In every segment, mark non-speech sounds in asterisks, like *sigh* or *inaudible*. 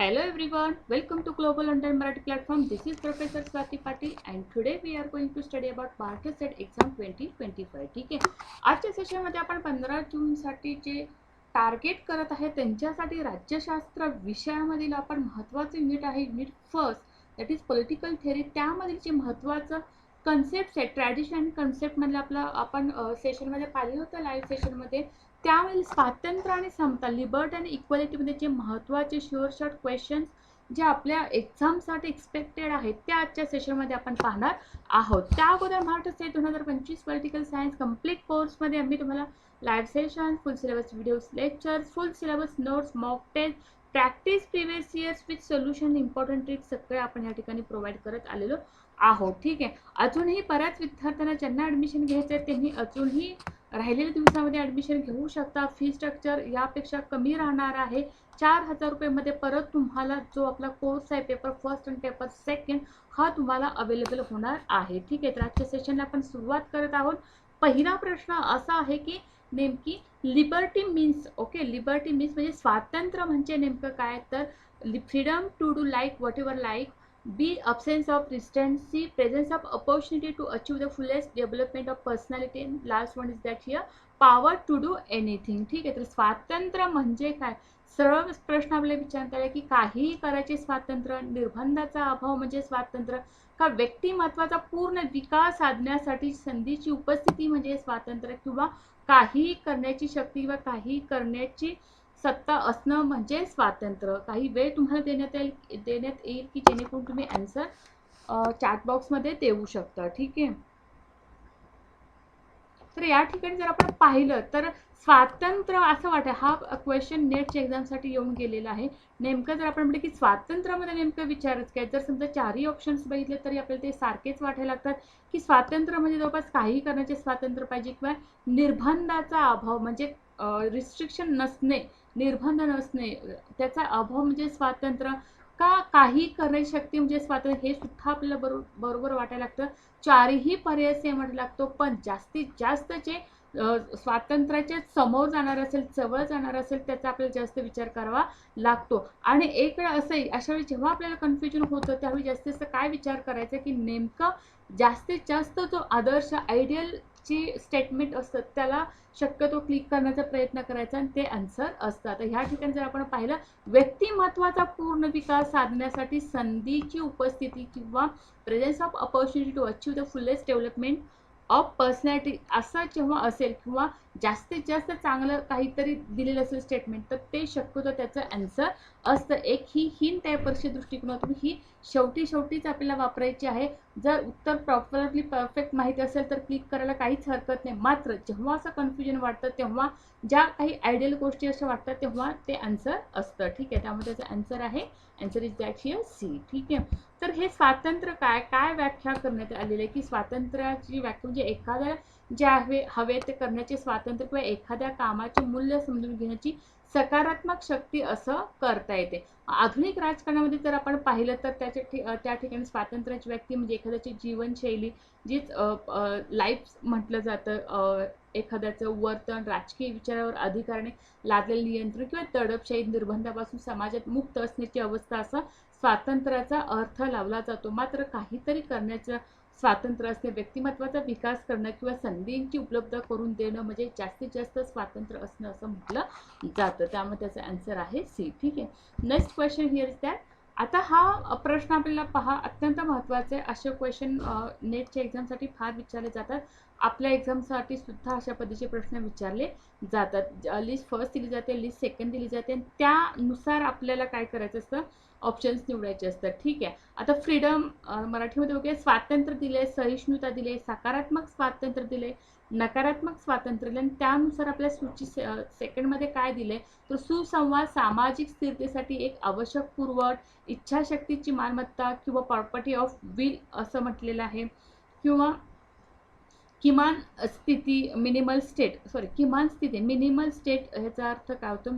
Hello everyone, welcome to Global London Marathi platform. This is Professor Swati Patil and today we are going to study about Bharti Set Exam 2025. ठीक आहे आजच्या सेशनमध्ये आपण पंधरा जूनसाठी जे target करत आहे त्यांच्यासाठी राज्यशास्त्र विषयामधील आपण महत्त्वाचं युनिट आहे unit first that is political theory त्यामधील जे महत्त्वाचं कन्सेप्ट आहे ट्रॅडिशन कन्सेप्टमधलं आपलं आपण सेशनमध्ये पाहिलं होतं लाईव्ह सेशनमध्ये त्यावेळी स्वातंत्र्य आणि समता लिबर्टी आणि इक्वॅलिटीमध्ये जे महत्त्वाचे शुअर शॉर्ट क्वेश्चन्स जे आपल्या एक्झामसाठी एक्सपेक्टेड आहेत त्या आजच्या सेशनमध्ये आपण पाहणार आहोत. त्या अगोदर महाराष्ट्र स्टेट दोन हजार पंचवीस पॉलिटिकल सायन्स कंप्लीट कोर्समध्ये आम्ही तुम्हाला live session full syllabus videos lectures full syllabus notes mock test practice previous years with solution important trick सगळे आपण या ठिकाणी प्रोव्हाइड करत आलेलो आहोत. ठीक आहे? अजूनही बऱ्याच विद्यार्थ्यांना ज्यांना ॲडमिशन घ्यायचं आहे त्यांनी अजूनही राहिलेल्या दिवसामध्ये ॲडमिशन घेऊ शकता. फी स्ट्रक्चर यापेक्षा कमी राहणार आहे. चार हजार रुपयेमध्ये परत तुम्हाला जो आपला कोर्स आहे पेपर फर्स्ट आणि पेपर सेकंड हा तुम्हाला अवेलेबल होणार आहे. ठीक आहे तर आजच्या सेशनला आपण सुरुवात करत आहोत. पहिला प्रश्न असा आहे की नेमकी liberty means okay liberty means म्हणजे स्वातंत्र्य म्हणजे नेमकं काय? तर freedom to do like whatever like be absence of restraincy presence of opportunity to achieve the fullest development of personality. And last one is that here power to do anything. ठीक आहे तर स्वातंत्र्य म्हणजे काय? सरळ प्रश्न आपल्याला विचारता आला की काहीही करायचे स्वातंत्र्य निर्बंधाचा अभाव म्हणजे स्वातंत्र्य का व्यक्तिमत्वाचा पूर्ण विकास साधण्यासाठी संधीची उपस्थिती म्हणजे स्वातंत्र्य किंवा काहीही करण्याची शक्ती किंवा काहीही करण्याची सत्ता असणं म्हणजे स्वातंत्र्य. काही वेळ तुम्हाला देण्यात येईल देण्यात येईल की जेणेकरून तुम्ही ॲन्सर चॅट बॉक्समध्ये देऊ शकता. ठीक आहे? तर या ठिकाणी जर आपण पाहिलं तर स्वातंत्र्य असं वाटतं. हा क्वेश्चन नेटच्या एक्झामसाठी येऊन गेलेला आहे. नेमकं जर आपण म्हटलं की स्वातंत्र्यामध्ये नेमकं विचारच काय जर समजा चारही ऑप्शन्स बघितले तरी आपल्याला ते सारखेच वाटायला लागतात की स्वातंत्र्य म्हणजे जवळपास काही करण्याचे स्वातंत्र्य पाहिजे किंवा निर्बंधाचा अभाव म्हणजे रिस्ट्रिक्शन नसणे निर्बंध नसणे त्याचा अभाव म्हणजे स्वातंत्र्य. का काही करण्याची शक्ती म्हणजे स्वातंत्र्य हे सुद्धा आपल्याला बरोबर बरोबर वाटायला लागतं. चारही पर्याय सेम लागतो पण जास्तीत जास्त जे स्वातंत्र्याच्या समोर जाणार असेल जवळ जाणार असेल त्याचा आपल्याला जास्त विचार करावा लागतो. आणि एक वेळ असंही अशा वेळी जेव्हा आपल्याला कन्फ्युजन होतं त्यावेळी जास्तीत जास्त काय विचार करायचा की नेमकं जास्तीत जास्त जो आदर्श आयडियल जी स्टेटमेंट असतात त्याला शक्यतो क्लिक करण्याचा प्रयत्न करायचा आणि ते आन्सर असतं तर ह्या ठिकाणी जर आपण पाहिलं व्यक्तिमत्वाचा पूर्ण विकास साधण्यासाठी संधीची उपस्थिती किंवा presence of opportunity to achieve the fullest development of personality असं जेव्हा असेल किंवा जास्तीत जास्त चांगलं काहीतरी दिलेलं असेल स्टेटमेंट तर ते शक्यतो त्याचं आन्सर असतं. एक ही हिंट आहे परीक्षे दृष्टिकोनातून ही शेवटी शेवटीच आपल्याला वापरायची आहे. जर उत्तर प्रॉपरली परफेक्ट माहिती असेल तर क्लिक करायला काहीच हरकत नाही. मात्र जेव्हा असं कन्फ्युजन वाटतं तेव्हा ज्या काही आयडियल गोष्टी अशा वाटतात तेव्हा ते आन्सर असतं. ठीक आहे? त्यामुळे त्याचं आन्सर आहे. Answer is that here C ठीक आहे? तर हे स्वातंत्र्य काय? काय व्याख्या करण्यात आलेली आहे? की स्वातंत्र्याची व्याख्या म्हणजे एखाद्या जे हवे हवे ते करण्याचे स्वातंत्र्य किंवा एखाद्या कामाचे मूल्य समजून घेण्याची सकारात्मक शक्ती असं करता येते. आधुनिक राजकारणामध्ये जर आपण पाहिलं तर त्याच्या त्या ठिकाणी स्वातंत्र्याची व्यक्ती म्हणजे एखाद्याची जीवनशैली जीच लाईफ म्हटलं जातं एखाद्याचं वर्तन राजकीय विचारावर अधिकाराने लादलेलं नियंत्रण किंवा तडपशाही निर्बंधापासून समाजात मुक्त असण्याची अवस्था असं स्वातंत्र्याचा अर्थ लावला जातो. मात्र काहीतरी करण्याचं स्वातंत्र्य असणे व्यक्तिमत्वाचा विकास करणं किंवा संधींची उपलब्ध करून देणं म्हणजे जास्तीत जास्त स्वातंत्र्य असणं असं म्हटलं जातं. त्यामुळे त्याचा आन्सर आहे सी. ठीक आहे. Next question here is that आता हा प्रश्न आपल्याला पहा अत्यंत महत्त्वाचा आहे असे क्वेश्चन नेटच्या एक्झामसाठी फार विचारले जातात. आपल्या एक्झामसाठी सुद्धा अशा पद्धतीचे प्रश्न विचारले जातात. लिस्ट फर्स्ट दिली जाते लिस्ट सेकंड दिली जाते आणि त्यानुसार आपल्याला काय करायचं असतं? ऑप्शन्स निवडायचे असतात. ठीक आहे? आता फ्रीडम मराठीमध्ये वगैरे स्वातंत्र्य दिले सहिष्णुता दिले सकारात्मक स्वातंत्र्य दिले नकारात्मक स्वातंत्र्य दिले आणि त्यानुसार आपल्या सूची से सेकंडमध्ये काय दिले तर सुसंवाद सामाजिक स्थिरतेसाठी एक आवश्यक पुरवठ इच्छाशक्तीची मालमत्ता किंवा प्रॉपर्टी ऑफ विल असं म्हटलेलं आहे. किंवा किमान स्थिती मिनिमल स्टेट सॉरी किमान स्थिती मिनिमल स्टेट ह्याचा अर्थ काय होतो?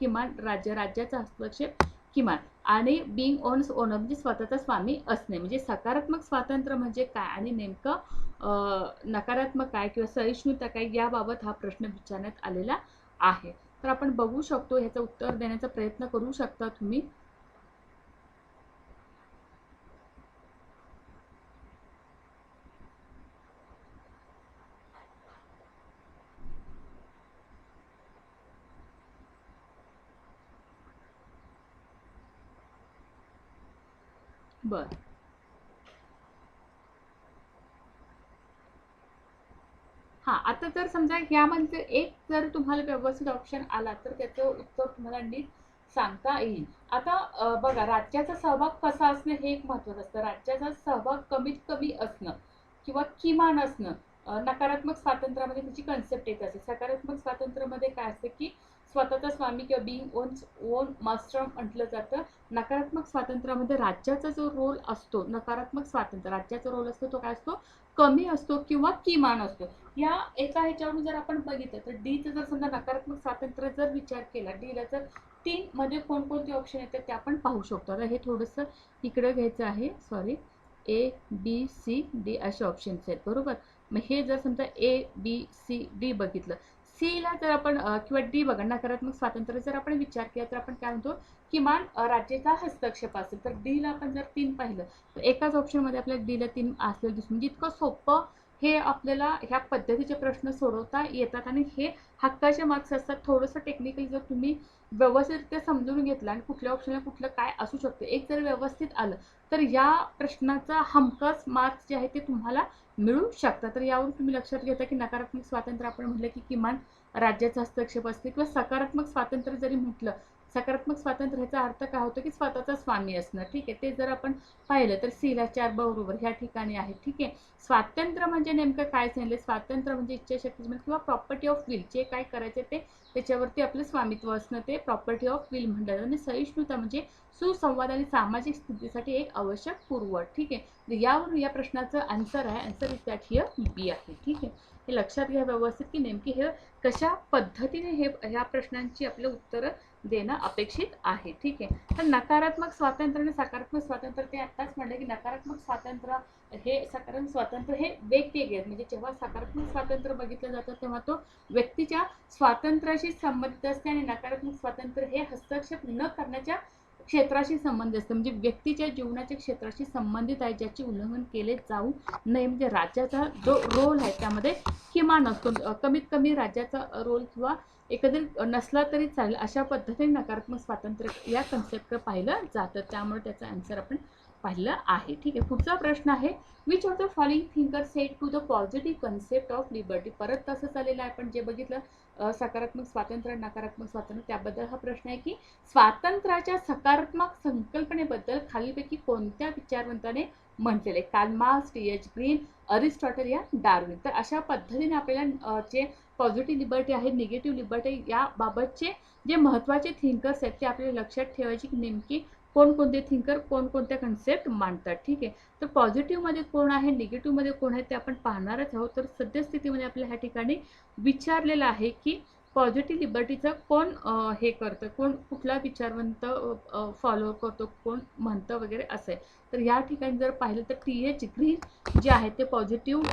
किमान राज्य राज्याचा हस्तक्षेप किमान. आणि बिंग ओन्स ऑफ म्हणजे स्वतःचा स्वामी असणे. म्हणजे सकारात्मक स्वातंत्र्य म्हणजे काय? आणि नेमकं नकारात्मक काय किंवा सहिष्णुता काय? याबाबत हा प्रश्न विचारण्यात आलेला आहे. तर आपण बघू शकतो ह्याचं उत्तर देण्याचा प्रयत्न करू शकता तुम्ही. बर. हा आता जर समजा यामध्ये एक जर तुम्हाला व्यवस्थित ऑप्शन आला तर त्याचं उत्तर तुम्हाला नीट सांगता येईल. आता बघा राज्याचा सहभाग कसा असणं हे एक महत्वाचं असतं. राज्याचा सहभाग कमीत कमी असणं किंवा किमान असणं नकारात्मक स्वातंत्र्यामध्ये त्याची कन्सेप्ट येत असते. सकारात्मक स्वातंत्र्यामध्ये काय असतं की स्वतःचा स्वामी किंवा बिईंग ओन ओन मास्टर म्हटलं जातं. नकारात्मक स्वातंत्र्यामध्ये राज्याचा जो रोल असतो नकारात्मक स्वातंत्र्य राज्याचा रोल असतो तो काय असतो? कमी असतो किंवा किमान असतो. या एका ह्याच्यावरून जर आपण बघितलं तर डीचं जर समजा नकारात्मक स्वातंत्र्य जर विचार केला डीला जर तीन मध्ये कोणकोणते ऑप्शन येतात ते आपण पाहू शकतो. आता हे थोडंसं इकडं घ्यायचं आहे. Sorry A B C D असे ऑप्शन्स आहेत. बरोबर? मग हे जर समजा ए बी सी डी बघितलं सीला जर आपण किंवा डी बघा नकारात्मक स्वातंत्र्य जर आपण विचार केला तर आपण काय म्हणतो किमान राज्याचा हस्तक्षेप असेल. तर डीला आपण जर तीन पाहिलं तर एकाच ऑप्शनमध्ये आपल्याला डीला तीन असलेलं दिसून म्हणजे इतकं सोपं हे आपल्याला ह्या पद्धतीचे प्रश्न सोडवता येतात आणि हे हक्काचे मार्क्स असतात. थोडंसं टेक्निकली जर तुम्ही व्यवस्थितरित्या समजून घेतलं आणि कुठल्या ऑप्शनला कुठलं काय असू शकतं एक जर व्यवस्थित आलं तर या प्रश्नाचा हमखास मार्क्स जे आहे ते तुम्हाला मिळू शकतात. तर यावरून तुम्ही लक्षात घेता की नकारात्मक स्वातंत्र्य आपण म्हटलं की किमान राज्याचा हस्तक्षेप असते किंवा सकारात्मक स्वातंत्र्य जरी म्हटलं सकारात्मक स्वातंत्र्य ह्याचा अर्थ काय होतो की स्वतःचा स्वामी असणं. ठीक आहे ते जर आपण पाहिलं तर सीला चार बरोबर ह्या ठिकाणी आहे. ठीक आहे स्वातंत्र्य म्हणजे नेमकं काय सांगितलं स्वातंत्र्य म्हणजे इच्छाशक्ती म्हणजे किंवा प्रॉपर्टी ऑफ विल जे काय करायचे ते त्याच्यावरती आपलं स्वामित्व असणं ते प्रॉपर्टी ऑफ विल म्हणलं जातं आणि सहिष्णुता म्हणजे सुसंवाद आणि सामाजिक स्थितीसाठी एक आवश्यक पूर्वट. ठीक आहे यावरून या प्रश्नाचं आन्सर आहे. Answer is that here B आहे. ठीक आहे हे लक्षात घ्या व्यवस्थित की नेमकी हे कशा पद्धतीने हे ह्या प्रश्नांची आपलं उत्तरं देणं अपेक्षित आहे. ठीक आहे? तर नकारात्मक स्वातंत्र्य आणि सकारात्मक स्वातंत्र्य ते आत्ताच म्हणलं की नकारात्मक स्वातंत्र्य हे सकारात्मक स्वातंत्र्य हे वेगवेगळे आहेत. म्हणजे जेव्हा सकारात्मक स्वातंत्र्य बघितलं जातं तेव्हा तो व्यक्तीच्या स्वातंत्र्याशी संबंधित असते आणि नकारात्मक स्वातंत्र्य हे हस्तक्षेप न करण्याच्या क्षेत्राशी संबंधित असतं. म्हणजे व्यक्तीच्या जीवनाच्या क्षेत्राशी संबंधित आहे ज्याचे उल्लंघन केले जाऊ नये. म्हणजे राज्याचा जो रोल आहे त्यामध्ये किमान असतो. कमीत कमी राज्याचा रोल किंवा एकंदरीत नसला तरी चालेल अशा पद्धतीने नकारात्मक स्वातंत्र्य या कन्सेप्टकडे पाहिलं जातं. त्यामुळे त्याचा आन्सर आपण पाहिलं आहे. ठीक आहे पुढचा प्रश्न आहे which of the following thinker set to the positive concept of liberty परत तसंच आलेलं आहे पण जे बघितलं सकारात्मक स्वातंत्र्य नकारात्मक स्वातंत्र्य त्याबद्दल हा प्रश्न आहे की स्वातंत्र्याच्या सकारात्मक संकल्पनेबद्दल खालीलपैकी कोणत्या विचारवंताने म्हटलेले Karl Marx T H. Green Aristotle या डार्विन. तर अशा पद्धतीने आपल्याला जे पॉझिटिव्ह लिबर्टी आहे निगेटिव्ह लिबर्टी याबाबतचे जे महत्त्वाचे थिंकर्स आहेत ते आपल्याला लक्षात ठेवायचे की नेमकी कोणकोणते थिंकर कोणकोणत्या कन्सेप्ट मांडतात ठीक आहे? तर पॉझिटिव्हमध्ये कोण आहे निगेटिव्हमध्ये कोण आहे ते आपण पाहणारच आहोत. तर सद्यस्थितीमध्ये आपल्या ह्या ठिकाणी विचारलेलं आहे की पॉझिटिव्ह लिबर्टीचं कोण हे करतं? कोण कुठला विचारवंत फॉलो करतो? कोण म्हणतं वगैरे असं आहे. तर या ठिकाणी जर पाहिलं तर टी एच ग्रीन जे आहे ते पॉझिटिव्ह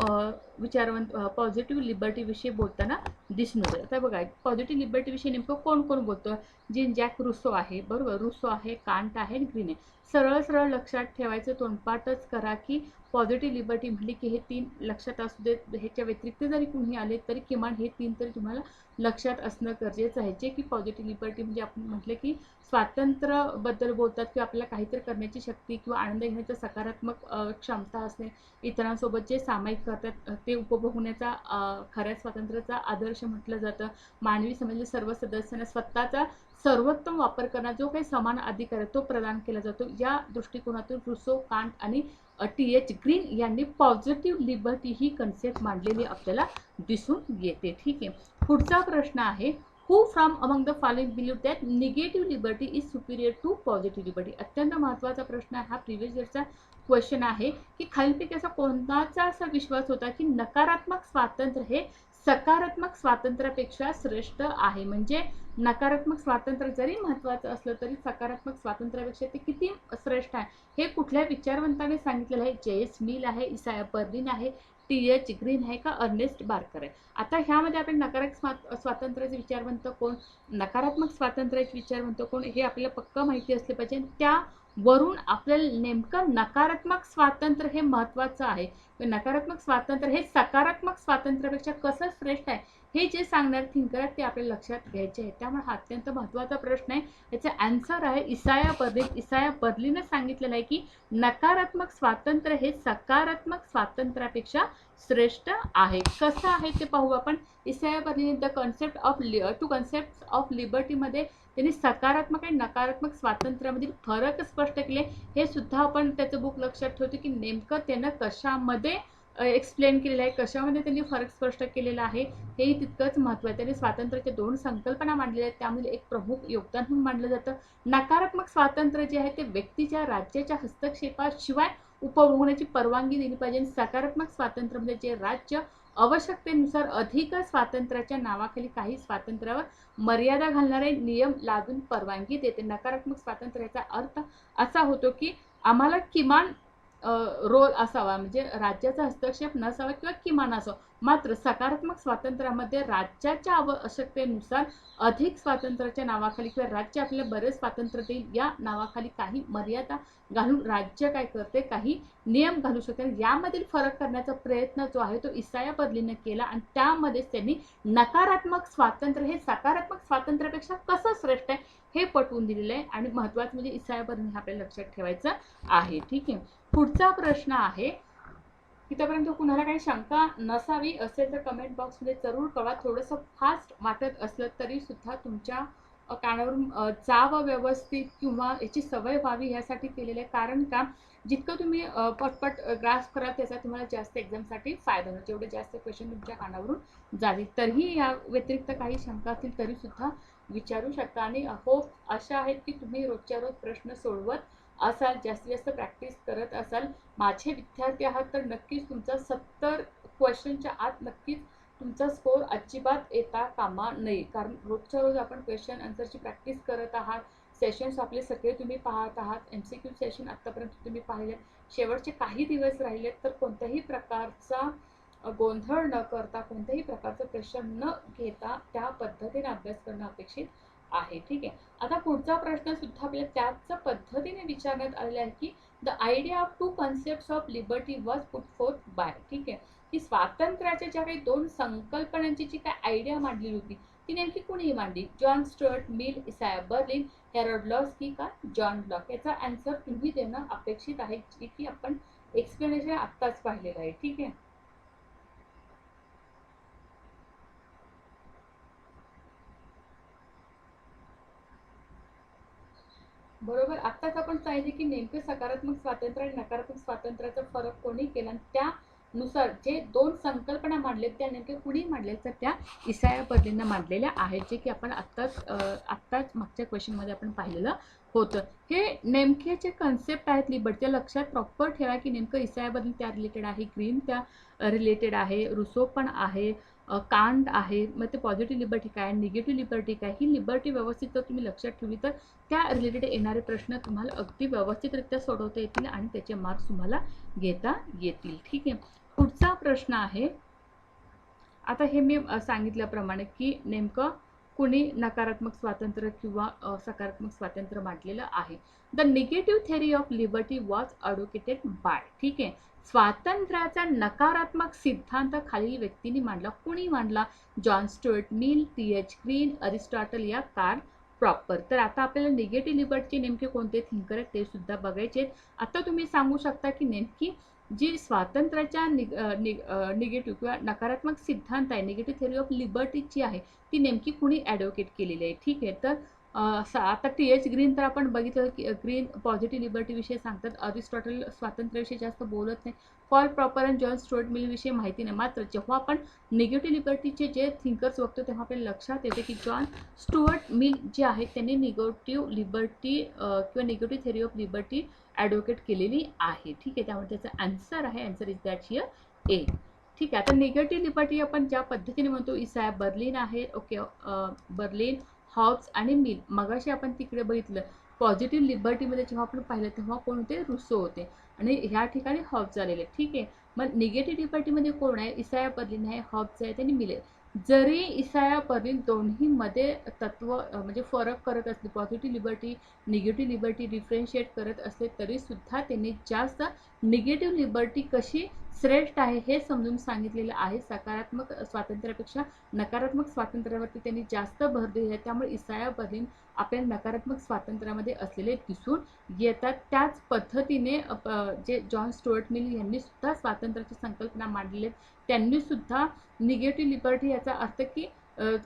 विचारवंत पॉझिटिव्ह लिबर्टीविषयी बोलताना दिसून येतं. आता बघा पॉझिटिव्ह लिबर्टीविषयी नेमकं कोण कोण बोलतो? जिन जॅक रुसो आहे बरोबर? रुसो आहे कांट आहे आणि ग्रीन आहे. सरळ सरळ लक्षात ठेवायचं तोंडपाठच करा की पॉझिटिव्ह लिबर्टी म्हटली की हे तीन लक्षात असू देत ह्याच्या व्यतिरिक्त जरी कुणी आले तरी किमान हे तीन तरी तुम्हाला लक्षात असणं गरजेचं आहे. जे की पॉझिटिव्ह लिबर्टी म्हणजे आपण म्हटलं की स्वातंत्र्यबद्दल बोलतात किंवा आपल्याला काहीतरी करण्याची शक्ती किंवा आनंद घेण्याचा सकारात्मक क्षमता असणे इतरांसोबत जे सामायिक करतात ते उपभोगण्याचा खऱ्या स्वातंत्र्याचा आदर्श म्हटलं जातं. मानवी समाजातील सर्व सदस्यांना स्वतःचा सर्वोत्तम वापर करण्याचा जो काही समान अधिकार आहे तो प्रदान केला जातो. या दृष्टिकोनातून रुसो कांट आणि टी एच ग्रीन यांनी पॉझिटिव्ह लिबर्टी ही कन्सेप्ट मांडलेली आपल्याला दिसून येते. ठीक आहे. पुढचा प्रश्न आहे who from among the following believe that negative liberty is superior to positive liberty अत्यंत महत्त्वाचा प्रश्न आहे. हा प्रिव्हियस इयरचा क्वेश्चन आहे की खालीलपैकी असा कोणताचा असा विश्वास होता की नकारात्मक स्वातंत्र्य हे सकारात्मक स्वातंत्र्यापेक्षा श्रेष्ठ आहे? म्हणजे नकारात्मक स्वातंत्र्य जरी महत्त्वाचं असलं तरी सकारात्मक स्वातंत्र्यापेक्षा ते किती श्रेष्ठ आहे? हे कुठल्या विचारवंताने सांगितलेलं आहे? जेएस मिल आहे इसाया बर्लिन आहे टी एच ग्रीन आहे का अर्नेस्ट बार्कर आहे. आता ह्यामध्ये आपण नकारात्मक स्वातंत्र्याचे विचार म्हणतो कोण? नकारात्मक स्वातंत्र्याचे विचार म्हणतो कोण? हे आपल्याला पक्क माहिती असले पाहिजे. त्या वरून आपल्याला नेमकं नकारात्मक स्वातंत्र्य हे महत्वाचं आहे. नकारात्मक स्वातंत्र्य हे सकारात्मक स्वातंत्र्यापेक्षा कसं श्रेष्ठ आहे हे जे सांगणारे थिंकर आहेत ते आपल्या लक्षात घ्यायचे आहे त्यामुळे हा अत्यंत महत्त्वाचा प्रश्न आहे. याचा अँसर आहे इसाया बर्लिन इसाया बर्लिनच सांगितलेलं आहे की नकारात्मक स्वातंत्र्य हे सकारात्मक स्वातंत्र्यापेक्षा श्रेष्ठ आहे. कसं आहे ते पाहू आपण. Isaiah बदलीने the concept of two concept of लिबर्टीमध्ये त्यांनी सकारात्मक आणि नकारात्मक स्वातंत्र्यामधील फरक स्पष्ट केले. हे सुद्धा आपण त्याचं बुक लक्षात ठेवतो की नेमकं त्यानं कशामध्ये एक्सप्लेन केलेलं आहे कशामध्ये त्यांनी फरक स्पष्ट केलेला आहे हेही तितकंच महत्त्व आहे. त्यांनी स्वातंत्र्याच्या दोन संकल्पना मांडलेल्या आहेत. त्यामध्ये एक प्रमुख योगदान म्हणून मांडलं जातं. नकारात्मक स्वातंत्र्य जे आहे ते व्यक्तीच्या राज्याच्या हस्तक्षेपाशिवाय उपभोगण्याची परवानगी दिली पाहिजे. आणि सकारात्मक स्वातंत्र्य म्हणजे जे राज्य आवश्यकतेनुसार अधिक स्वातंत्र्याच्या नावाखाली काही स्वातंत्र्यावर मर्यादा घालणारे नियम लादून परवानगी देते. नकारात्मक स्वातंत्र्याचा अर्थ असा होतो की आम्हाला किमान रोल असावा म्हणजे राज्याचा हस्तक्षेप नसावा किंवा किमान असावा मात्र सकारात्मक स्वातंत्र्यामध्ये राज्याच्या आवश्यकतेनुसार अधिक स्वातंत्र्याच्या नावाखाली किंवा राज्य आपल्याला बरेच स्वातंत्र्य देईल या नावाखाली काही मर्यादा घालून राज्य काय करते काही नियम घालू शकते. यामधील फरक करण्याचा प्रयत्न जो आहे तो इसाया बदलीने केला आणि त्यामध्येच त्यांनी नकारात्मक स्वातंत्र्य हे सकारात्मक स्वातंत्र्यापेक्षा कसं श्रेष्ठ आहे हे पटवून दिलेलं आहे. आणि महत्वाचं म्हणजे इसाया बदलीने आपल्याला लक्षात ठेवायचं आहे. ठीक आहे. पुढचा प्रश्न आहे इथपर्यंत कुणाला काही शंका नसावी असेल तर कमेंट बॉक्समध्ये जरूर कळवा. थोडंसं फास्ट वाटत असलं तरी सुद्धा तुमच्या कानावरून जावं व्यवस्थित किंवा याची सवय व्हावी ह्यासाठी केलेलं आहे. कारण का जितकं तुम्ही पटपट ग्रास कराल त्याचा तुम्हाला जास्त एक्झामसाठी फायदा होईल जेवढे जास्त क्वेश्चन तुमच्या कानावरून जातील तरीही या व्यतिरिक्त काही शंका असतील तरीसुद्धा विचारू शकता. आणि होप अशा आहेत की तुम्ही रोजच्या रोज प्रश्न सोडवत असाल जास्तीत जास्त प्रॅक्टिस करत असाल माझे विद्यार्थी आहात तर नक्कीच तुमचा सत्तर क्वेश्चनच्या आत नक्कीच तुमचा स्कोर अजिबात येता कामा नये. कारण रोजच्या रोज आपण क्वेश्चन आन्सरची प्रॅक्टिस करत आहात सेशन्स आपले सगळे तुम्ही पाहत आहात एम सी क्यू सेशन आत्तापर्यंत तुम्ही पाहिले शेवटचे काही दिवस राहिलेत तर कोणत्याही प्रकारचा गोंधळ न करता कोणत्याही प्रकारचं प्रेशर न घेता त्या पद्धतीने अभ्यास करणं अपेक्षित आहे. ठीक आहे. आता पुढचा प्रश्न सुद्धा आपल्याला त्याच पद्धतीने विचारण्यात आलेला आहे की the idea of two concept of liberty was put forth by ठीक आहे. की स्वातंत्र्याच्या ज्या काही दोन संकल्पनांची जी काय आयडिया मांडली होती ती नेमकी कुणीही मांडली? John Stuart Mill Isaiah Berlin Harold Laski की का जॉन लॉक याचा अँसर तुम्ही देणं अपेक्षित आहे जी की आपण एक्सप्लेनेशन आत्ताच पाहिलेलं आहे. ठीक आहे. बरोबर? आत्ताच आपण पाहिजे की नेमकं सकारात्मक स्वातंत्र्य आणि नकारात्मक स्वातंत्र्याचा फरक कोणी केला आणि त्यानुसार जे दोन संकल्पना मांडलेत त्या नेमके कुणी मांडले तर त्या इसाया बदलींना मांडलेल्या आहेत जे की आपण आत्ताच आत्ताच मागच्या क्वेश्चनमध्ये आपण पाहिलेलं होतं. हे नेमके जे कन्सेप्ट आहेत लिबर्टच्या लक्षात प्रॉपर ठेवा की नेमकं इसाया बदली त्या रिलेटेड आहे ग्रीन त्या रिलेटेड आहे रुसो पण आहे कांड आहे मग ते पॉझिटिव्ह लिबर्टी काय निगेटिव्ह लिबर्टी काय? ही लिबर्टी व्यवस्थित जर तुम्ही लक्षात ठेवली तर त्या रिलेटेड येणारे प्रश्न तुम्हाला अगदी व्यवस्थितरित्या सोडवता येतील आणि त्याचे मार्क्स तुम्हाला घेता येतील. ठीक आहे? पुढचा प्रश्न आहे आता हे मी सांगितल्याप्रमाणे की नेमकं कुणी नकारात्मक स्वातंत्र्य किंवा सकारात्मक स्वातंत्र्य मांडलेलं आहे. The negative theory of liberty was advocated by ठीक आहे? स्वातंत्र्याचा नकारात्मक सिद्धांत खालील व्यक्तींनी मांडला. कुणी मांडला? John Stuart Mill T. H. Green Aristotle या कार प्रॉपर. तर आता आपल्याला निगेटिव्ह लिबर्टचे नेमके कोणते थिंकर आहेत ते सुद्धा बघायचे आता तुम्ही सांगू शकता की नेमकी जी स्वातंत्र्याच्या निग निगेटिव्ह किंवा नकारात्मक सिद्धांत आहे निगेटिव्ह थेरी ऑफ लिबर्टीची आहे ती नेमकी कुणी ॲडव्होकेट केलेली आहे? ठीक आहे तर आता टी एच ग्रीन तर आपण बघितलं की ग्रीन पॉझिटिव्ह लिबर्टीविषयी सांगतात. अरिस्टॉटल स्वातंत्र्याविषयी जास्त बोलत नाही. Paul Popper and John Stuart मिलविषयी माहिती नाही. मात्र जेव्हा आपण निगेटिव्ह लिबर्टीचे जे थिंकर्स बघतो तेव्हा आपल्याला लक्षात येते की जॉन स्टुअर्ट मिल जे आहेत त्यांनी निगेटिव्ह लिबर्टी किंवा negative theory of liberty advocate केलेली आहे. ठीक आहे? त्यामुळे त्याचा आन्सर आहे. Answer is that here A ठीक आहे? आता निगेटिव्ह लिबर्टी आपण ज्या पद्धतीने म्हणतो इसाया बर्लिन आहे. ओके बर्लिन हॉब्स आणि मिल. मगाशी आपण तिकडे बघितलं पॉझिटिव्ह लिबर्टीमध्ये जेव्हा आपण पाहिलं तेव्हा कोण होते? रुसो होते. आणि ह्या ठिकाणी हॉब्स आलेले. ठीक आहे. मग निगेटिव्ह लिबर्टीमध्ये कोण आहे? इसाया बदलीन आहे हॉब्स आहे आणि मिले जरी इसाया पर्लिन दोन्ही मध्ये तत्व म्हणजे फरक करत असले positive liberty negative liberty differentiate करत असले तरी सुद्धा त्यांनी जास्त निगेटिव्ह लिबर्टी कशी श्रेष्ठ आहे हे समजून सांगितलेलं आहे. सकारात्मक स्वातंत्र्यापेक्षा नकारात्मक स्वातंत्र्यावरती त्यांनी जास्त भर दिली आहे. त्यामुळे इसाया बर्लिन आपल्या नकारात्मक स्वातंत्र्यामध्ये असलेले दिसून येतात त्याच पद्धतीने जे जॉन स्टुअर्ट मिल यांनी सुद्धा स्वातंत्र्याची संकल्पना मांडलेली आहे. त्यांनी सुद्धा निगेटिव्ह लिबर्टी याचा अर्थ की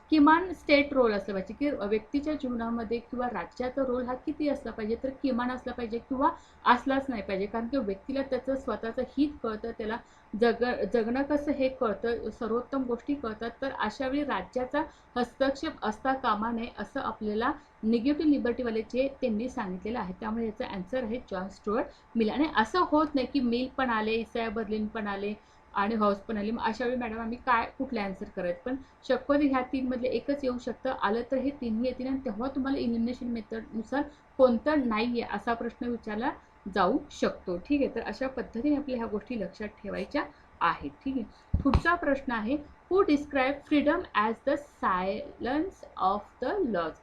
किमान स्टेट रोल असला पाहिजे की व्यक्तीच्या जीवनामध्ये किंवा राज्याचा रोल हा किती असला पाहिजे तर किमान असला पाहिजे किंवा असलाच नाही पाहिजे. कारण की व्यक्तीला त्याचं स्वतःचं हित कळतं त्याला जग जगणं कसं हे कळतं सर्वोत्तम गोष्टी कळतात. तर अशावेळी राज्याचा हस्तक्षेप असता कामा नये असं आपल्याला निगेटिव्ह लिबर्टीवाले जे त्यांनी सांगितलेलं आहे त्यामुळे याचं अँसर आहे जॉन स्टुअर्ट मिल आणि असं होत नाही की मिल पण आले इसाया बर्लिन पण आले आणि हॉर्स पण आली. मग अशा वेळी मॅडम आम्ही काय कुठले आन्सर करायचं? पण शक्यतो ह्या तीनमधले एकच येऊ शकतं. आलं तर हे तिन्ही येतील आणि तेव्हा तुम्हाला इलिमिनेशन मेथडनुसार कोणतं नाही आहे असा प्रश्न विचारला जाऊ शकतो. ठीक आहे? तर अशा पद्धतीने आपल्या ह्या गोष्टी लक्षात ठेवायच्या आहेत. ठीक आहे? पुढचा प्रश्न आहे who describe freedom as the silence of the laws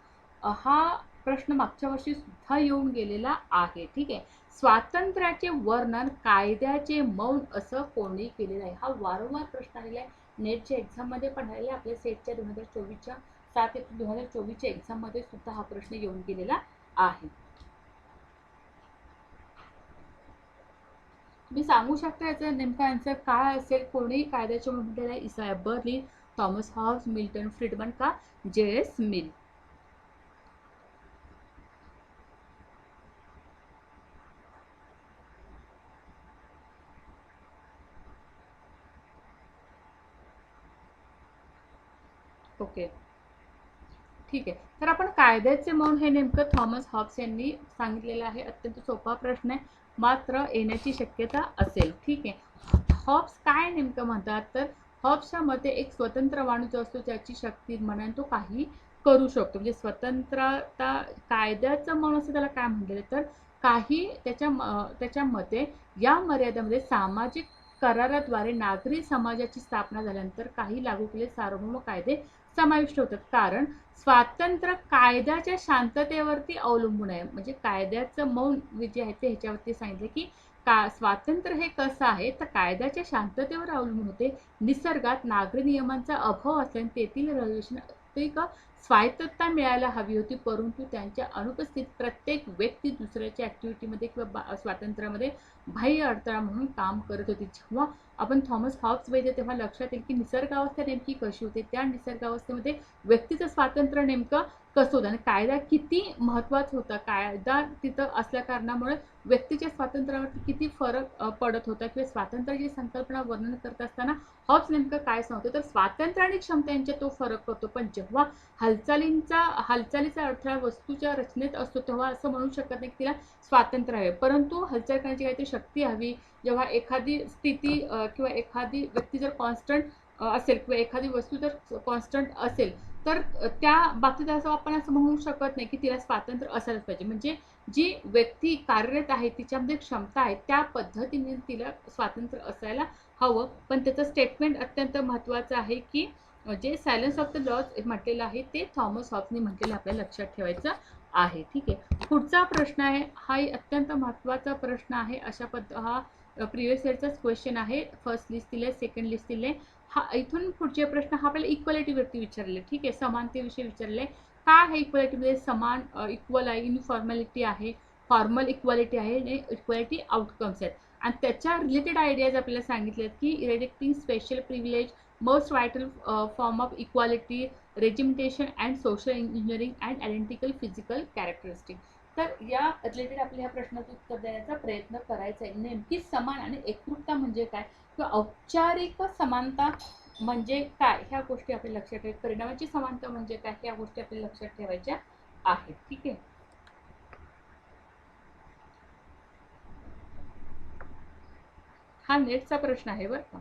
हा प्रश्न मागच्या वर्षी सुद्धा येऊन गेलेला आहे. ठीक आहे? स्वातंत्र्याचे वर्णन कायद्याचे मौन असं कोणी केलेलं आहे हा वारंवार प्रश्न आलेला आहे. नेटच्या एक्झाममध्ये पण आलेला आहे. आपल्या सेटच्या दोन हजार चोवीसच्या सात एप्रिल दोन हजार चोवीसच्या एक्झाममध्ये सुद्धा हा प्रश्न येऊन गेलेला आहे. मी सांगू शकता याचा नेमका आन्सर काय असेल? कोणी कायद्याचे म्हटलेलं आहे Isaiah Berlin Thomas Hobbes Milton Friedman का? J S mill. ओके. ठीक आहे. तर आपण कायद्याचे मौन हे नेमकं थॉमस हॉब्स यांनी सांगितलेलं आहे. अत्यंत सोपा प्रश्न आहे. मात्र येण्याची शक्यता असेल. ठीक आहे. हॉब्स काय नेमकं म्हणतात? तर हॉब्सच्या मते एक स्वतंत्र माणूस जो असतो त्याची शक्ती म्हणून तो काही करू शकतो. म्हणजे स्वतंत्रता कायद्याचं मौन असं त्याला काय म्हणलेलं तर काही त्याच्या त्याच्यामध्ये त्याच्या मते या मर्यादेमध्ये सामाजिक कराराद्वारे नागरी समाजाची स्थापना झाल्यानंतर काही लागू केलेले सार्वभौम कायदे समाविष्ट होतात. कारण स्वातंत्र्य कायद्याच्या शांततेवरती अवलंबून आहे. म्हणजे कायद्याचं मौन जे आहे ते ह्याच्यावरती सांगितलं की का स्वातंत्र्य हे कसं आहे? तर कायद्याच्या शांततेवर अवलंबून होते. निसर्गात नागरी नियमांचा अभाव असल्याने तेथील रहिवाशांना वास्तविक स्वायत्तता मिळायला हवी होती परंतु त्यांच्या अनुपस्थित प्रत्येक व्यक्ती दुसऱ्याच्या ॲक्टिव्हिटीमध्ये किंवा बा- स्वातंत्र्यामध्ये बाह्य अडथळा म्हणून काम करत होती. जेव्हा आपण थॉमस हॉब्स बघितलं तेव्हा लक्षात येईल की निसर्गावस्था नेमकी कशी होती? त्या निसर्गावस्थेमध्ये व्यक्तीचं स्वातंत्र्य नेमकं कसं होतं आणि कायदा किती महत्त्वाचा होता कायदा तिथं असल्या कारणामुळे व्यक्तीच्या स्वातंत्र्यावरती किती फरक पडत होता किंवा स्वातंत्र्याची संकल्पना वर्णन करत असताना हॉब्स नेमकं काय सांगतो? तर स्वातंत्र्य आणि क्षमता यांच्यात तो फरक पडतो पण जेव्हा हालचालींचा हालचालीचा अडथळा वस्तूच्या रचनेत असतो तेव्हा असं म्हणू शकत नाही की तिला स्वातंत्र्य आहे. परंतु हालचाल करण्याची काहीतरी शक्ती हवी. जेव्हा एखादी स्थिती किंवा एखादी व्यक्ती जर कॉन्स्टंट असेल किंवा एखादी वस्तू जर कॉन्स्टंट असेल तर त्या बाबतीत असं आपण असं म्हणू शकत नाही की तिला स्वातंत्र्य असायलाच पाहिजे. म्हणजे जी व्यक्ती कार्यरत आहे तिच्यामध्ये क्षमता आहे त्या पद्धतीने तिला स्वातंत्र्य असायला हवं. पण त्याचं स्टेटमेंट अत्यंत महत्त्वाचं आहे की जे सायलन्स ऑफ द लॉज म्हटलेलं आहे ते थॉमस हॉब्सने म्हटलेलं आपल्याला लक्षात ठेवायचं आहे. ठीक आहे? पुढचा प्रश्न आहे हा अत्यंत महत्त्वाचा प्रश्न आहे अशा पद्ध हा प्रिव्हियस इयरचाच क्वेश्चन आहे. फर्स्ट लिस्ट दिले सेकंड लिस्ट दिले हा इथून पुढचे प्रश्न हा आपल्याला इक्वलिटीवरती विचारले. ठीक आहे समानतेविषयी विचारले. काय आहे इक्वलिटीमध्ये समान इक्वल आहे इनफॉर्मॅलिटी आहे फॉर्मल इक्वालिटी आहे आणि इक्वालिटी आउटकम्स आहेत? आणि त्याच्या रिलेटेड आयडियाज आपल्याला सांगितले आहेत की eradicating special privilege most vital form of equality regimentation and social engineering and identical physical characteristic तर या रिलेटेड आपल्या ह्या प्रश्नाचं उत्तर देण्याचा प्रयत्न करायचा आहे. नेमकी समान आणि एकरूपता म्हणजे काय? किंवा औपचारिक समानता म्हणजे काय? ह्या गोष्टी आपल्या लक्षात ठेव. परिणामाची समानता म्हणजे काय? ह्या गोष्टी आपल्या लक्षात ठेवायच्या आहेत. ठीक आहे? हा नेटचा प्रश्न आहे बरं का.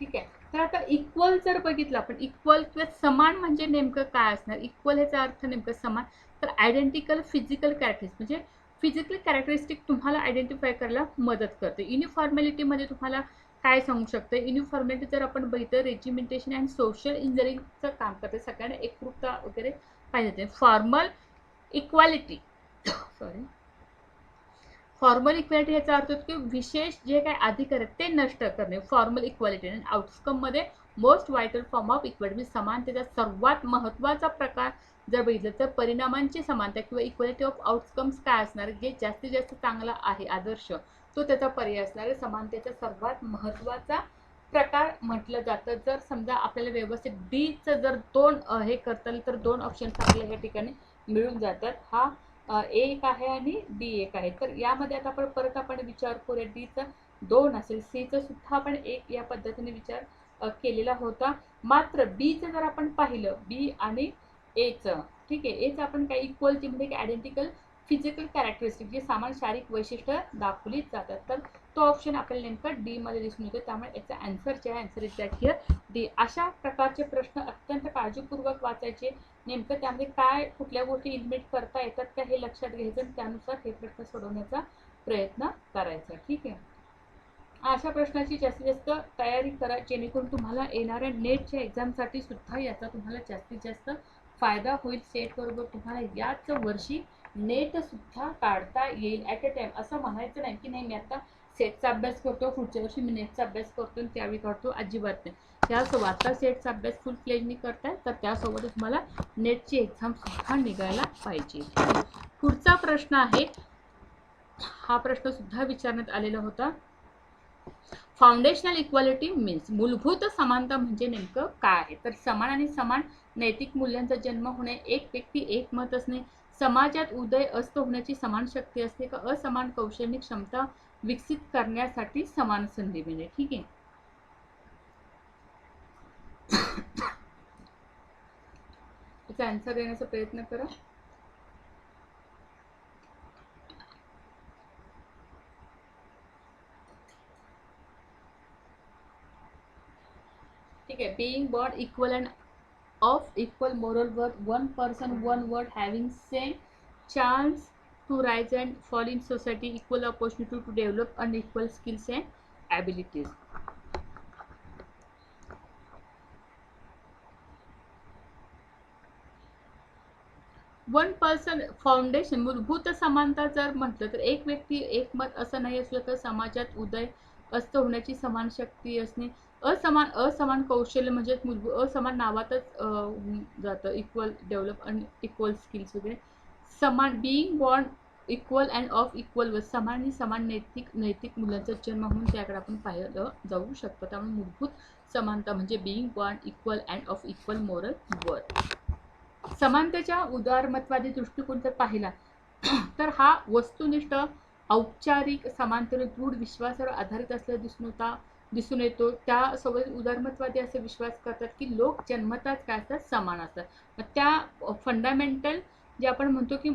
ठीक आहे. तर आता इक्वल जर बघितलं आपण इक्वल किंवा समान म्हणजे नेमकं काय असणार? इक्वल ह्याचा अर्थ नेमकं समान. तर आयडेंटिकल फिजिकल कॅरेक्टरिस्ट म्हणजे फिजिकल कॅरेक्टरिस्टिक तुम्हाला आयडेंटिफाय करायला मदत करते. युनिफॉर्मॅलिटीमध्ये तुम्हाला काय सांगू शकतं? युनिफॉर्मॅलिटी जर आपण बघितलं रेजिमेंटेशन अँड सोशल इंजिनिअरिंगचं काम करते. सगळ्यांना एकरूपता वगैरे पाहिजे formal equality sorry formal equality याचा अर्थ होतो की विशेष जे काय अधिकार आहेत ते नष्ट करणे फॉर्मल इक्वॅलिटी आणि आउटकममध्ये most vital form of equality म्हणजे समानतेचा सर्वात महत्त्वाचा प्रकार जर बघितलं तर परिणामांची समानता किंवा इक्वॅलिटी ऑफ आउटकम्स काय असणार? जे जास्तीत जास्त चांगला आहे आदर्श तो त्याचा पर्याय असणार आहे. समानतेचा सर्वात महत्त्वाचा प्रकार म्हटलं जातं. जर समजा आपल्याला व्यवस्थित डीचं जर दोन हे करता तर दोन ऑप्शन्स आपल्याला या ठिकाणी मिळून जातात. हा ए एक आहे आणि डी एक आहे. तर यामध्ये आता आपण परत आपण विचार करूया. डीचा दोन असेल. सीचं सुद्धा आपण एक या पद्धतीने विचार केलेला होता. मात्र बीचं जर आपण पाहिलं बी आणि एचं ठीक आहे? एचं आपण काही इक्वलची म्हणजे आयडेंटिकल फिजिकल कॅरेक्टरिस्टिक जे सामान शारीरिक वैशिष्ट्य दाखवली जातात. तर तो ऑप्शन आपल्याला नेमकं डी मध्ये दिसून येतो त्यामुळे याचा आन्सर जे आहे answer is that here D अशा प्रकारचे प्रश्न अत्यंत काळजीपूर्वक वाचायचे. नेमकं त्यामध्ये काय कुठल्या गोष्टी इलिमिट करता येतात का हे लक्षात घ्यायचं आणि त्यानुसार हे प्रश्न सोडवण्याचा प्रयत्न करायचा. ठीक आहे? अशा प्रश्नाची जास्तीत जास्त तयारी करा जेणेकरून तुम्हाला येणाऱ्या नेटच्या एक्झामसाठी सुद्धा याचा तुम्हाला जास्तीत जास्त फायदा होईल. सेट बरोबर तुम्हाला याच वर्षी नेट सुद्धा काढता येईल. ॲट अ टाईम असं म्हणायचं नाही की नाही मी आता सेटचा अभ्यास करतो पुढच्या वर्षी मी नेटचा अभ्यास करतो आणि त्यावेळी करतो अजिबात नाही. त्यासोबत आता सेटचा अभ्यास फुल फ्लेजनी करताय तर त्यासोबतच तुम्हाला नेटची एक्झाम सुद्धा निघायला पाहिजे. पुढचा प्रश्न आहे हा प्रश्न सुद्धा विचारण्यात आलेला होता. फाउंडेशनल इक्वालिटी मीन्स मूलभूत समानता म्हणजे नेमकं काय आहे? तर समान आणि समान नैतिक मूल्यांचा जन्म होणे एक व्यक्ती एक मत असणे समाजात उदय अस्त होण्याची समान शक्ती असते का असमान कौशल्य क्षमता विकसित करना सामान संधि मिले ठीक है देने से प्रयत्न करो. ठीक है being born equal and of equal moral worth one person one word having same chance to rise and fall in society equal opportunity to develop unequal skills and abilities. One person foundation मूलभूत समानता जर म्हटलं तर एक व्यक्ती एकमत असं नाही असलं तर समाजात उदय अस्त होण्याची समान शक्ती असणे. असमान असमान कौशल्य म्हणजे मूलभूत असमान नावातच जातं. Equal develop unequal skills वगैरे. समान बिईंग बॉन्ड इक्वल अँड ऑफ इक्वल व समान आणि समान नैतिक नैतिक मुलांचा जन्म म्हणून त्याकडे आपण पाहिलं जाऊ शकतो. त्यामुळे मूलभूत समानता म्हणजे being one equal and of equal moral worth समानतेच्या उदारमतवादी दृष्टिकोन जर पाहिला *clears throat* तर हा वस्तुनिष्ठ औपचारिक समांतर दृढ विश्वासावर आधारित असलेला दिसून होता दिसून येतो. त्यासोबत उदारमतवादी असे विश्वास करतात की लोक जन्मताच काय असतात? समान असतात. मग त्या फंडामेंटल जे आपण म्हणतो की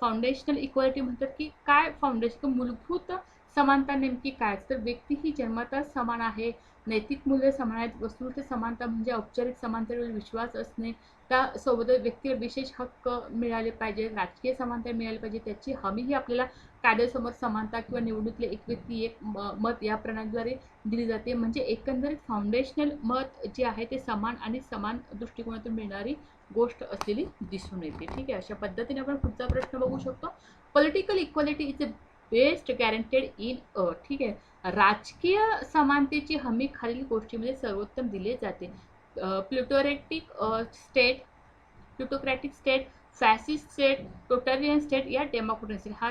फाउंडेशनल इक्वालिटी म्हणतात की काय फाउंडेशन मूलभूत समानता नेमकी काय तर व्यक्ती ही जन्मताच समान आहे. नैतिक मूल्य समान आहेत. वस्तूचे समानता म्हणजे औपचारिक समानतेवर विश्वास असणे. त्यासोबत व्यक्तीवर विशेष हक्क मिळाले पाहिजे. राजकीय समानता मिळाली पाहिजे. त्याची हमीही आपल्याला कायद्यासमोर समानता किंवा निवडणुकीतले एक व्यक्ती एक मत या प्रणालीद्वारे दिली जाते. म्हणजे एकंदरीत फाउंडेशनल मत जे आहे ते समान आणि समान दृष्टिकोनातून मिळणारी गोष्ट असलेली दिसून येते. ठीक आहे? अशा पद्धतीने आपण पुढचा प्रश्न बघू शकतो. Political equality is a best guaranteed in a ठीक आहे? राजकीय समानतेची हमी खालील गोष्टीमध्ये सर्वोत्तम दिले जाते. Plutocratic state plutocratic state fascist state totalitarian state या डेमोक्रेसी हा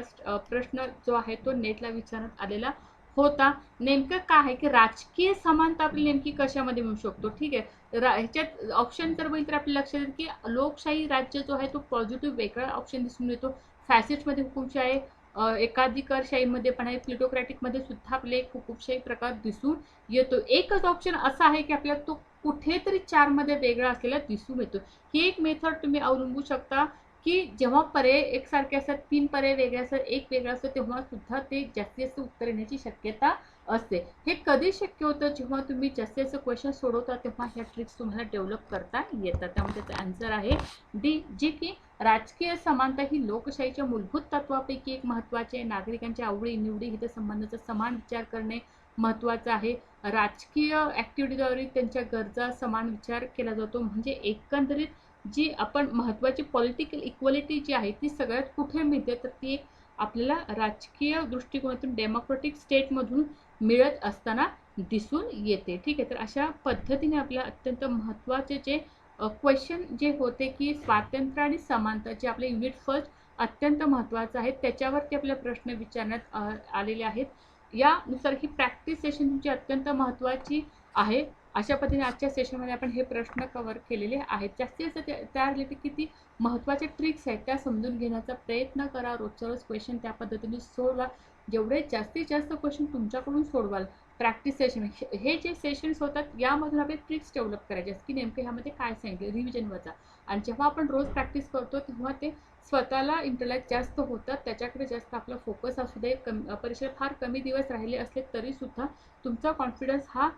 प्रश्न जो आहे तो नेटला विचारण्यात आलेला होता. नेमकं काय आहे की राजकीय समानता आपली नेमकी कशामध्ये मिळू शकतो? ठीक आहे? रा ह्याच्यात ऑप्शन जर बघितलं तर आपल्या लक्षात येईल की लोकशाही राज्य जो आहे तो पॉझिटिव्ह वेगळा ऑप्शन दिसून येतो. फॅसिस्टमध्ये हुकुमशाही एकाधिकारशाहीमध्ये पण आहे. प्लिटोक्रॅटिकमध्ये सुद्धा आपले खूपशाही प्रकार दिसून येतो. एकच ऑप्शन असा आहे की आपल्याला तो कुठेतरी चारमध्ये वेगळा असलेला दिसून येतो. ही एक मेथड तुम्ही अवलंबू शकता की जेव्हा पर्याय एकसारखे असतात तीन पर्याय वेगळे असतात एक वेगळा असतं तेव्हा सुद्धा ते जास्तीत जास्त उत्तर येण्याची शक्यता असते. हे कधी शक्य होतं? जेव्हा तुम्ही जास्तीत जास्त क्वेश्चन सोडवता तेव्हा ह्या ट्रिक्स तुम्हाला डेव्हलप करता येतात. त्यामुळे त्याचं आन्सर आहे डी जी की राजकीय समानता ही लोकशाहीच्या मूलभूत तत्वापैकी एक महत्त्वाचे आहे. नागरिकांच्या आवडी निवडी हितसंबंधाचा समान विचार करणे महत्त्वाचं आहे. राजकीय ॲक्टिव्हिटीद्वारे त्यांच्या गरजा समान विचार केला जातो. म्हणजे एकंदरीत जी आपण महत्त्वाची पॉलिटिकल इक्वलिटी जी आहे ती सगळ्यात कुठे मिळते तर ती एक आपल्याला राजकीय दृष्टिकोनातून डेमोक्रेटिक स्टेटमधून मिळत असताना दिसून येते. ठीक आहे तर अशा पद्धतीने आपल्या अत्यंत महत्त्वाचे जे क्वेश्चन जे होते की स्वातंत्र्य आणि समानता जे आपले युनिट फर्स्ट अत्यंत महत्त्वाचं आहे त्याच्यावरती आपले प्रश्न विचारण्यात आलेले आहेत. यानुसार ही प्रॅक्टिस सेशन तुमची अत्यंत महत्त्वाची आहे. अशा पद्धतीने आजच्या सेशनमध्ये आपण हे प्रश्न कव्हर केलेले आहेत. जास्तीत जास्त त्या- रिलेटेड किती महत्त्वाच्या ट्रिक्स आहेत त्या समजून घेण्याचा प्रयत्न करा. रोजच्या रोज क्वेश्चन त्या पद्धतीने सोडवा. जेवढे जास्तीत जास्त क्वेश्चन तुमच्याकडून सोडवाल प्रॅक्टिस सेशन हे जे सेशन्स होतात यामधून आपले ट्रिक्स डेव्हलप करायचे असतात की नेमकं ह्यामध्ये काय सांगितलं रिव्हिजनवरचा आणि जेव्हा आपण रोज प्रॅक्टिस करतो तेव्हा ते स्वतःला इंटरलॅक्ट जास्त होतात त्याच्याकडे जास्त आपला फोकस असू दे. कमी परीक्षेला फार कमी दिवस राहिले असले तरीसुद्धा तुमचा कॉन्फिडन्स हा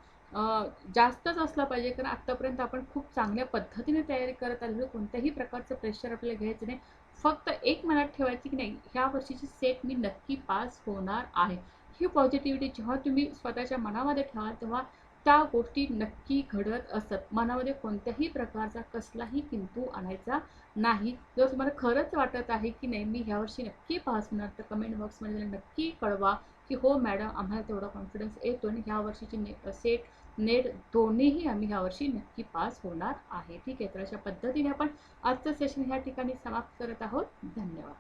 जास्तच असला पाहिजे. कारण आत्तापर्यंत आपण खूप चांगल्या पद्धतीने तयारी करत आलेलो. कोणत्याही प्रकारचं प्रेशर आपल्याला घ्यायचं नाही. फक्त एक मनात ठेवायची की नाही ह्या वर्षीची सेट मी नक्की पास होणार आहे. ही पॉझिटिव्हिटी जेव्हा तुम्ही स्वतःच्या मनामध्ये ठेवाल तेव्हा त्या गोष्टी नक्की घडत असत. मनामध्ये कोणत्याही प्रकारचा कसलाही किंतू आणायचा नाही. जर तुम्हाला खरंच वाटत आहे की नाही मी ह्यावर्षी नक्की पास होणार तर कमेंट बॉक्समध्ये नक्की कळवा की हो मॅडम आम्हाला तेवढा कॉन्फिडन्स येतो आणि ह्या वर्षीची ने सेट नेट दोन्हीही आम्ही ह्यावर्षी नक्की पास होणार आहे. ठीक आहे तर अशा पद्धतीने आपण आजचं सेशन ह्या ठिकाणी समाप्त करत आहोत. धन्यवाद.